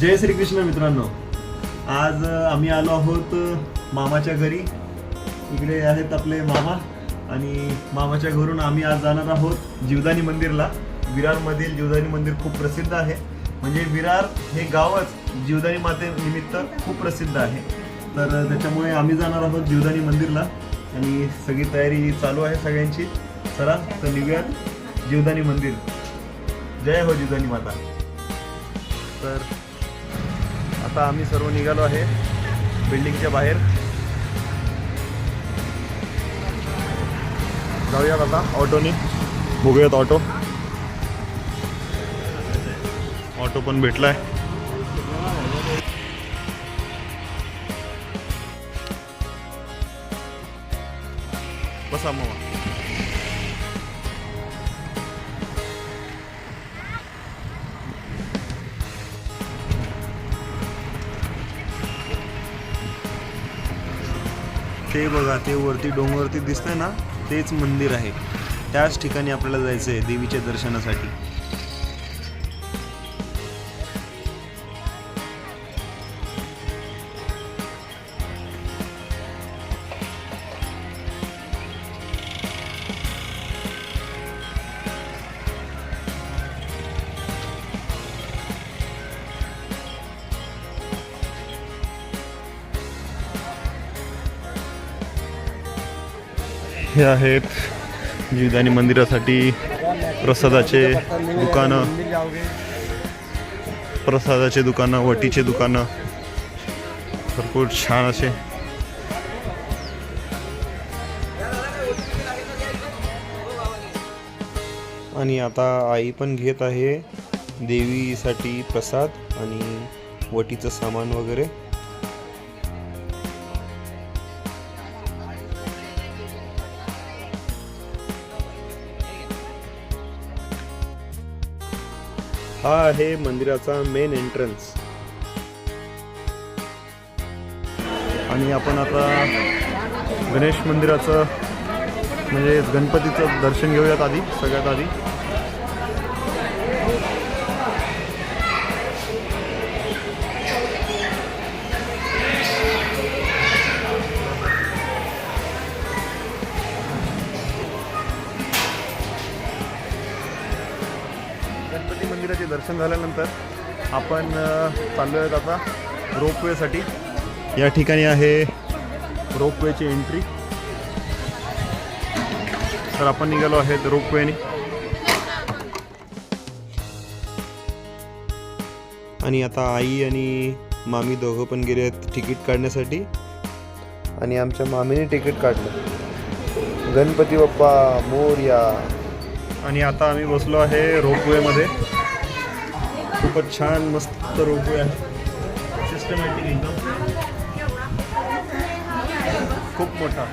जय श्रीकृष्ण मित्रांनो. आज आम्ही आलो आहोत मामाच्या घरी. इकडे आहेत आपले मामा आणि मामाच्या घरून आम्ही आज जाणार आहोत जीवदानी मंदिरला. विरारमधील जीवदानी मंदिर खूप प्रसिद्ध आहे. म्हणजे विरार हे गावच जीवदानी मातेनिमित्त खूप प्रसिद्ध आहे. तर त्याच्यामुळे आम्ही जाणार आहोत जीवदानी मंदिरला. आणि सगळी तयारी चालू आहे सगळ्यांची. चला तर निघूयात जीवदानी मंदिर. जय हो जीवदानी माता. तर आता आम्ही सर्व निघालो आहे बिल्डिंगच्या बाहेर. जाऊयात आता ऑटोनी बघूयात ऑटो ऑटो पण भेटलाय. बसा मामा. ते बघा ते वरती डोंगरवरती दिसतंय ना तेच मंदिर आहे. त्याच ठिकाणी आपल्याला जायचं आहे देवीच्या दर्शनासाठी. हे आहेत जीवदानी मंदिरासाठी प्रसादाचे दुकानं. प्रसादाचे दुकानं वटीचे दुकानं. भरपूर छान असे. आणि आता आई पण घेत आहे देवीसाठी प्रसाद आणि वटीचं सामान वगैरे. हा आहे मंदिराचा मेन एंट्रन्स आणि आपण आता गणेश मंदिराचं म्हणजे गणपतीचं दर्शन घेऊयात आधी सगळ्यात आधी. दर्शन झाल्यानंतर आपण चाललो आहेत आता रोपवेसाठी. या ठिकाणी आहे रोपवेची एंट्री तर आपण निघालो आहेत रोपवेने. आणि आता आई आणि मामी दोघं पण गेले आहेत तिकीट काढण्यासाठी. आणि आमच्या मामीने तिकीट काढलं. गणपती बाप्पा मोर्या. आणि आता आम्ही बसलो आहे रोपवेमध्ये. खूपच छान मस्त रोपवे आहे सिस्टमॅटिक एकदम. खूप मोठा.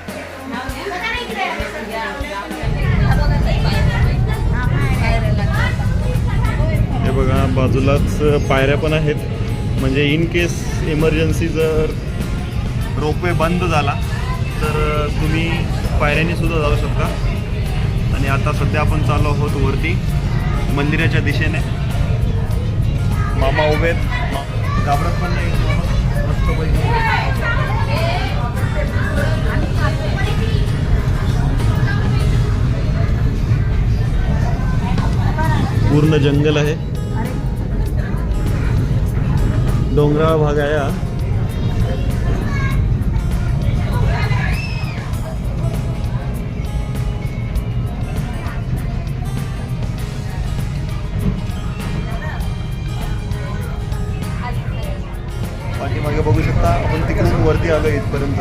हे बघा बाजूलाच पायऱ्या पण आहेत. म्हणजे इन केस इमर्जन्सी जर रोपवे बंद झाला तर तुम्ही पायऱ्याने सुद्धा जाऊ शकता. आणि आता सध्या आपण चालू आहोत वरती. मंदिराच्या दिशेने. मामा उभे गाबरत पण नाही मस्त मस्तपैकी पूर्ण जंगल आहे। डोंगराळ भाग आहे हा. किती आलं इथपर्यंत?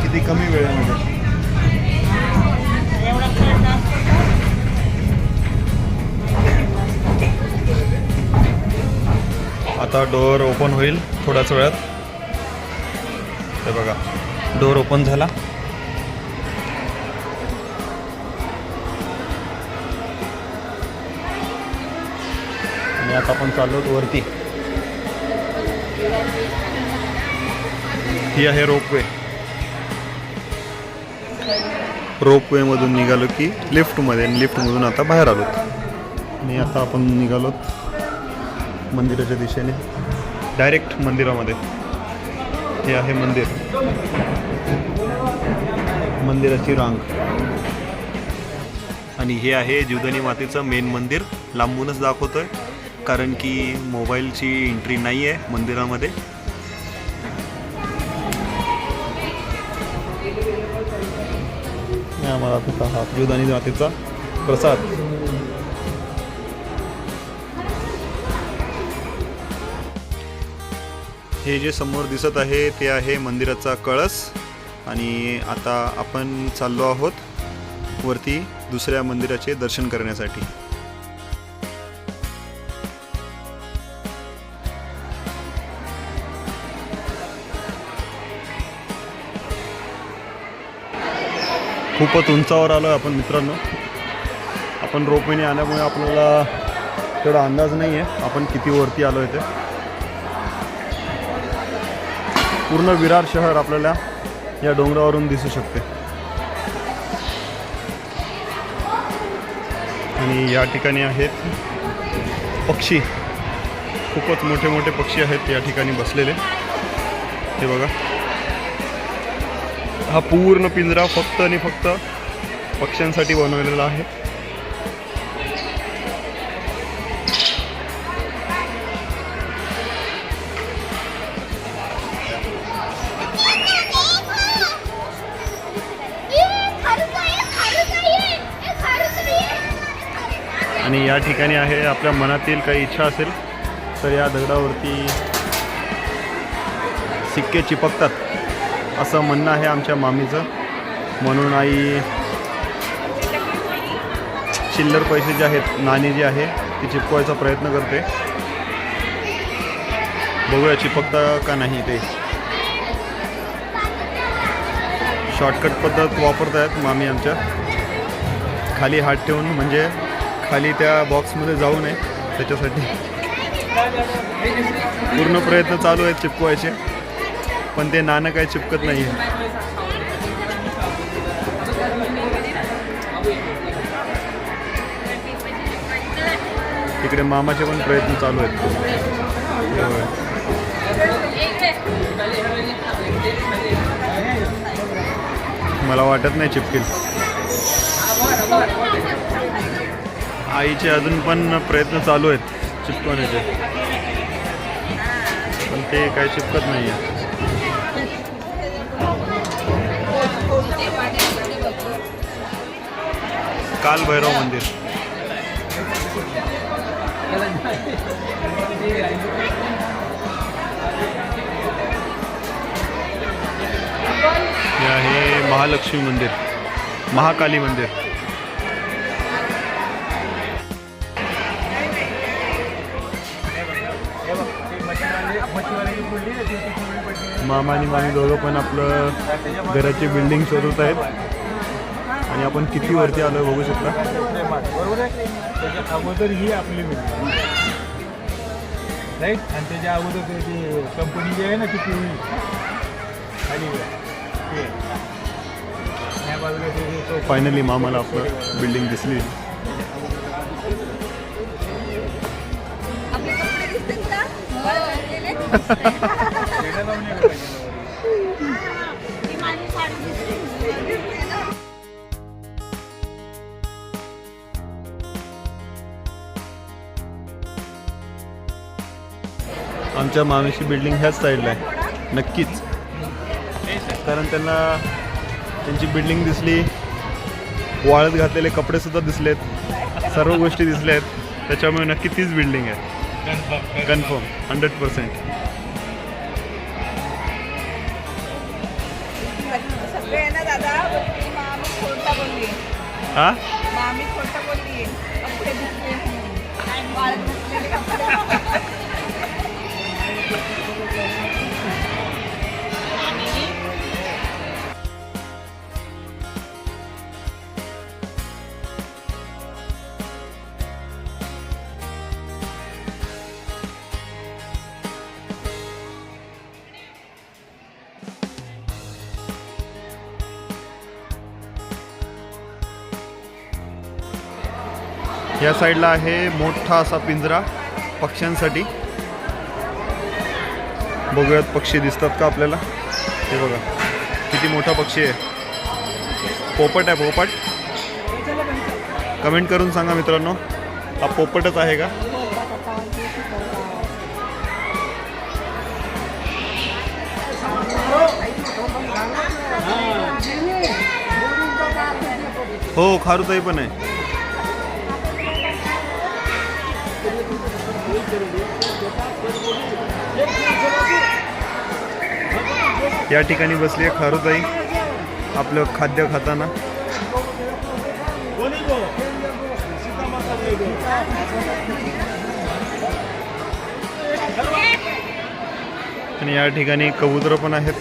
किती कमी वेळेमध्ये? आता डोअर ओपन होईल थोड्याच वेळात. हे बघा डोअर ओपन झाला. आणि आता आपण चाललो वरती. ही आहे रोपवे. रोपवेमधून निघालो की लिफ्टमध्ये आणि लिफ्टमधून आता बाहेर आलो. आणि आता आपण निघालो मंदिराच्या दिशेने. डायरेक्ट मंदिरामध्ये. हे आहे मंदिर. मंदिराची रांग. आणि हे आहे जीवधनी मातेचं मेन मंदिर. लांबूनच दाखवतोय. कारण की मोबाईलची एंट्री नाही आहे मंदिरामध्ये. आम्हाला मातेचा हा जीवदानी मातेचा प्रसाद. हे जे समोर दिसत आहे ते आहे मंदिराचा कळस. आणि आता आपण चाललो आहोत वरती दुसऱ्या मंदिराचे दर्शन करण्यासाठी. खूपच उंचावर आलो आपण मित्रांनो. आपण रोपवेने आल्यामुळे आपल्याला तेवढा अंदाज नाही आहे आपण किती वरती आलो आहे ते. पूर्ण विरार शहर आपल्याला या डोंगरावरून दिसू शकते. आणि या ठिकाणी आहेत पक्षी. खूपच मोठे मोठे पक्षी आहेत या ठिकाणी बसलेले. हे बघा. हा पूर्ण पिंजरा फक्त आणि फक्त पक्ष्यांसाठी बनवलेला आहे. आणि या ठिकाणी आहे आपल्या मनातील काही इच्छा असेल तर या दगडावरती सिक्के चिपकतात. असं म्हणणं आहे आमच्या मामीचं. म्हणून आई चिल्लर पैसे जे आहेत नाणी जी आहे ती चिपकवायचा प्रयत्न करते. बघूया चिपकता का नाही ते. शॉर्टकट पद्धत वापरत आहेत मामी आमच्या. खाली हात ठेवून म्हणजे खाली त्या बॉक्समध्ये जाऊ नये. त्याच्यासाठी पूर्ण प्रयत्न चालू आहेत चिपकवायचे. पण ते नाणं काही चिपकत नाही. तिकडे मामाचे पण प्रयत्न चालू आहेत. मला वाटत नाही चिपकेल. आईचे अजून पण प्रयत्न चालू आहेत चिपकवण्याचे. पण ते काही चिपकत नाही आहे कालभैरव मंदिर. हे आहे महालक्ष्मी मंदिर महाकाली मंदिर. मामा आणि मामी दोघं पण आपलं घराची बिल्डिंग शोधत आहेत. आणि आपण किती वरती आलोय बघू शकता. बरोबर आहे. त्याच्या अगोदर ही आपली मिळते राईट आणि त्याच्या अगोदर ते ती कंपनी जी आहे ना ती पिवळी खाली. या. बाजूला फायनली मामाला आपलं बिल्डिंग दिसली. आमच्या मामीची बिल्डिंग ह्याच साईडला आहे. नक्कीच. कारण त्यांना त्यांची बिल्डिंग दिसली. वाळत घातलेले कपडे सुद्धा दिसलेत. सर्व गोष्टी दिसल्या आहेत. त्याच्यामुळे नक्की तीच बिल्डिंग आहे. कन्फर्म हंड्रेड पर्सेंट हा? या साईडला आहे मोठा असा पिंजरा पक्ष्यांसाठी. बघूयात पक्षी दिसतात का आपल्याला. हे बघा किती मोठा पक्षी आहे. पोपट आहे पोपट. कमेंट करून सांगा मित्रांनो हा पोपटच आहे का? हो खारुताई पण आहे. या ठिकाणी बसली आहे खारुताई. आपलं खाद्य खाताना. आणि या ठिकाणी कबुतरं पण आहेत.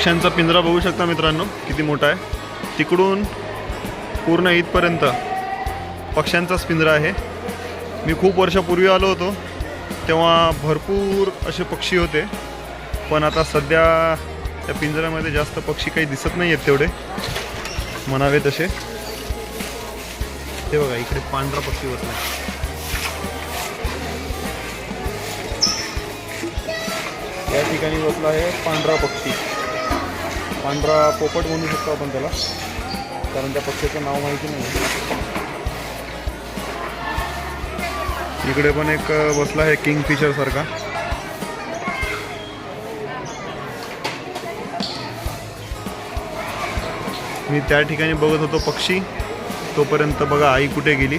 पक्ष्यांचा पिंजरा बघू शकता मित्रांनो किती मोठा आहे. तिकडून पूर्ण इथपर्यंत पक्ष्यांचाच पिंजरा आहे. मी खूप वर्षापूर्वी आलो होतो तेव्हा भरपूर असे पक्षी होते. पण आता सध्या त्या पिंजऱ्यामध्ये जास्त पक्षी काही दिसत नाही आहेत तेवढे. म्हणावे तसे ते बघा इकडे पांढरा पक्षी बसला या ठिकाणी बसला आहे पांढरा पक्षी. पांढरा पोपट म्हणू शकतो आपण त्याला. कारण त्या पक्षाचं नाव माहिती नाही. इकडे पण एक बसला आहे किंग फिशर सारखा. मी त्या ठिकाणी बघत होतो पक्षी. तोपर्यंत बघा आई कुठे गेली.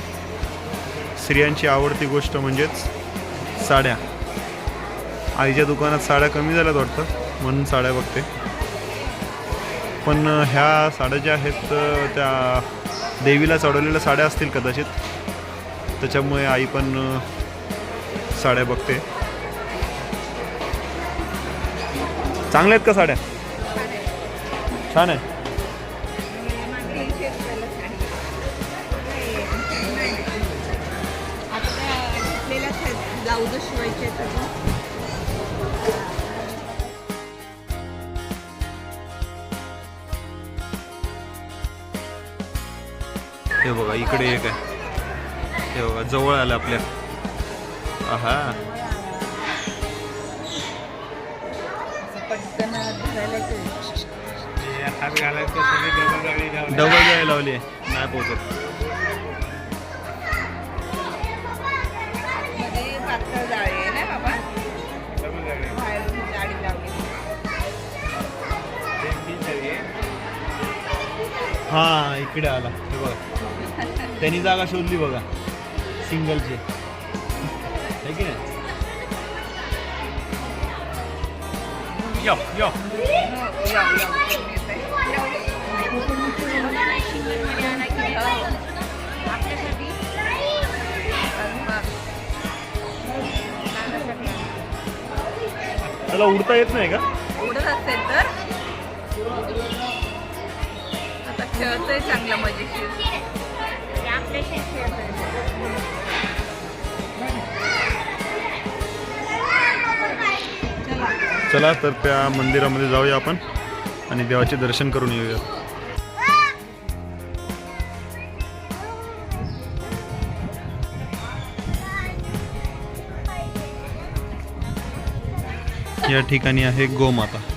स्त्रियांची आवडती गोष्ट म्हणजेच साड्या. आईच्या दुकानात साड्या कमी झाल्यात वाटतं. म्हणून साड्या बघते. पण ह्या साड्या ज्या आहेत त्या देवीला चढवलेल्या साड्या असतील कदाचित. त्याच्यामुळे आई पण साड्या बघते. चांगल्या आहेत का साड्या? छान आहे हे बघा इकडे एक आहे. हे बघा जवळ आलं आपल्या. आहा. सगळी डबल जाय लावली आहे. नाही पोहोचत. ना हा इकडे आला. हे बघा. त्यांनी जागा शोधली बघा. सिंगलची. है की नाही? यो यो आहे. त्याला उडता येत नाही का? उडत असेल तर? आता खेळतोय चांगला मजेशीर. चला तर त्या मंदिरामध्ये जाऊया आपण आणि देवाचे दर्शन करून येऊया. या ठिकाणी आहे गोमाता.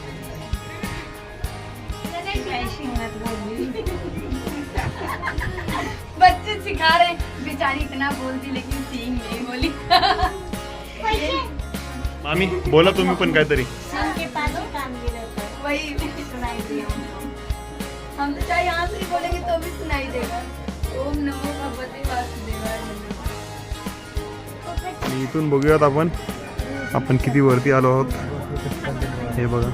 मामी बोला तुम्ही पण काहीतरी. वही सुनाई दिया हमको। हम तो चाहे यहाँ से ही बोलेंगे तो भी सुनाई देगा ओम नमो भगवते वासुदेवाय. नमः। आणि इथून बघूयात आपण. आपण किती वरती आलो आहोत. हे बघा.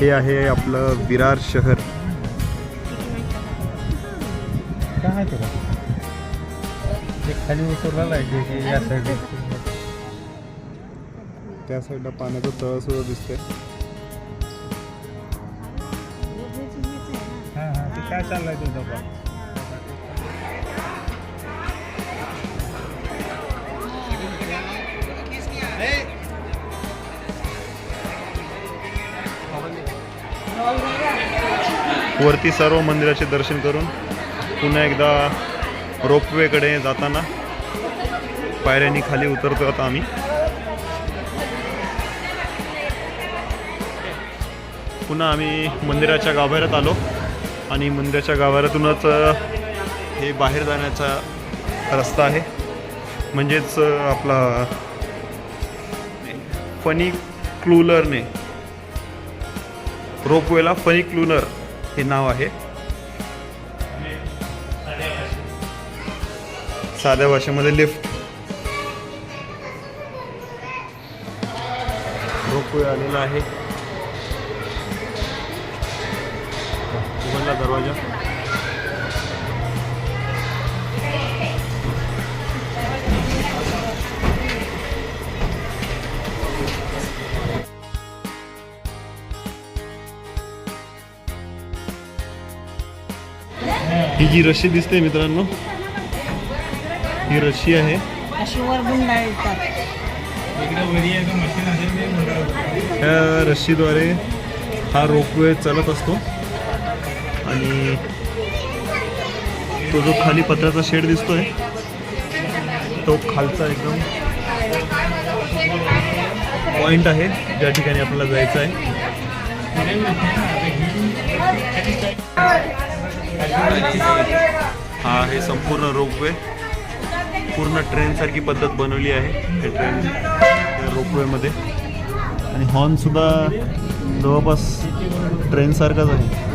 हे आहे आपलं विरार शहर. काय आहे तुला ते खाली उतरलेला आहे जे की या साईडला त्या साईडला पाण्याचं तळ सुद्धा दिसतंय. हां हां ते काय चाललंय वरती सर्व मंदिराचे दर्शन करून पुन्हा एकदा रोपवेकडे जाताना पायऱ्यांनी खाली उतरतो आता आम्ही. पुन्हा आम्ही मंदिराच्या गाभाऱ्यात आलो. आणि मंदिराच्या गाभाऱ्यातूनच हे बाहेर जाण्याचा रस्ता आहे. म्हणजेच आपला फनी क्लूलरने रोपवेला फनी क्लूनर हे नाव आहे. साध्या भाषेमध्ये लिफ्ट. रोपवे आलेला आहे. उघडला दरवाजा. ही जी रशी दिसते मित्रांनो ही रशी आहे. अशी वर गुंडाळतात इकडे वरी आहे मशीन असेल ते गुंडाळून. ह्या रस्सीद्वारे हा रोपवे चालत असतो. आणि तो जो खाली पत्र्याचा शेड दिसतोय तो खालचा एकदम पॉइंट आहे. ज्या ठिकाणी आपल्याला जायचं आहे. हा आहे संपूर्ण रोपवे. पूर्ण ट्रेनसारखी पद्धत बनवली आहे. हे ट्रेन रोपवेमध्ये. आणि हॉर्नसुद्धा जवळपास ट्रेनसारखाच आहे.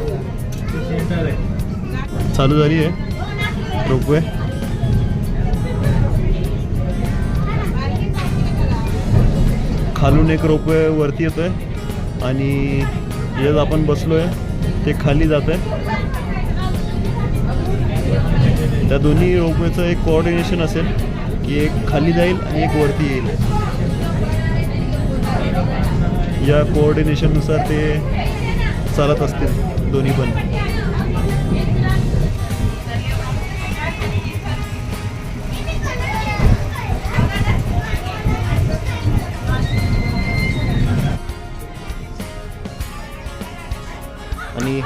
चालू झाली आहे. रोपवे खालून एक रोपवे वरती येतोय. आणि जे आपण बसलोय ते खाली जात आहे त्या दोन्ही रोपवेचं एक कोऑर्डिनेशन असेल की एक खाली जाईल आणि एक वरती येईल. या कोऑर्डिनेशननुसार ते चालत असतील दोन्ही पण.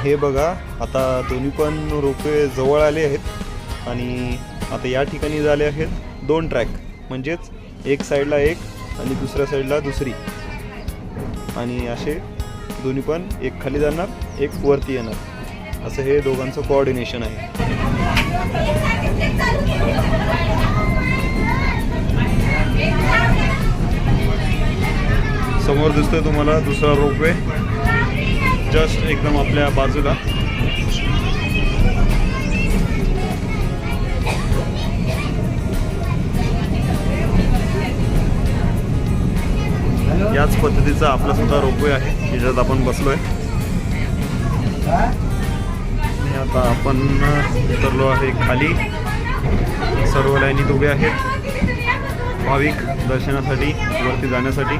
हे बघा आता दोन्ही पण रोपवे जवळ आले आहेत आणि आता या ठिकाणी झाले आहेत दोन ट्रॅक म्हणजेच एक साईडला एक आणि दुसऱ्या साईडला दुसरी. आणि असे दोन्ही पण एक खाली जाणार एक वरती येणार. असं हे दोघांचं कोऑर्डिनेशन आहे. समोर दिसतोय तुम्हाला दुसरा रोपवे. जस्ट एकदम आपल्या बाजूला. याच पद्धतीचा आपला सुद्धा रोपवे आहे ज्याच्यात आपण बसलोय. आणि आता आपण उतरलो आहे खाली. सर्व लाईनीत उभे आहेत. भाविक दर्शनासाठी वरती जाण्यासाठी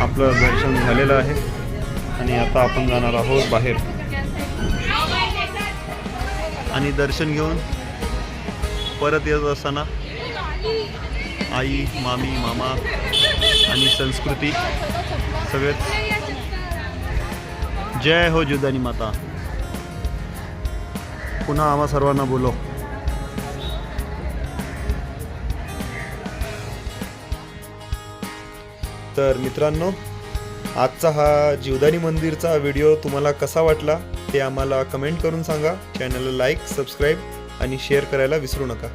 आपलं दर्शन झालेलं आहे. आणि आता आपण जाणार आहोत बाहेर. आणि दर्शन घेऊन परत येत असताना आई मामी मामा आणि संस्कृती सगळेच. जय हो जुदानी माता. पुन्हा आम्हा सर्वांना बोलो तर मित्रांनो आजचा हा जीवदानी मंदिरचा व्हिडिओ तुम्हाला कसा वाटला ते आम्हाला कमेंट करून सांगा. चॅनलला लाईक सबस्क्राईब आणि शेअर करायला विसरू नका.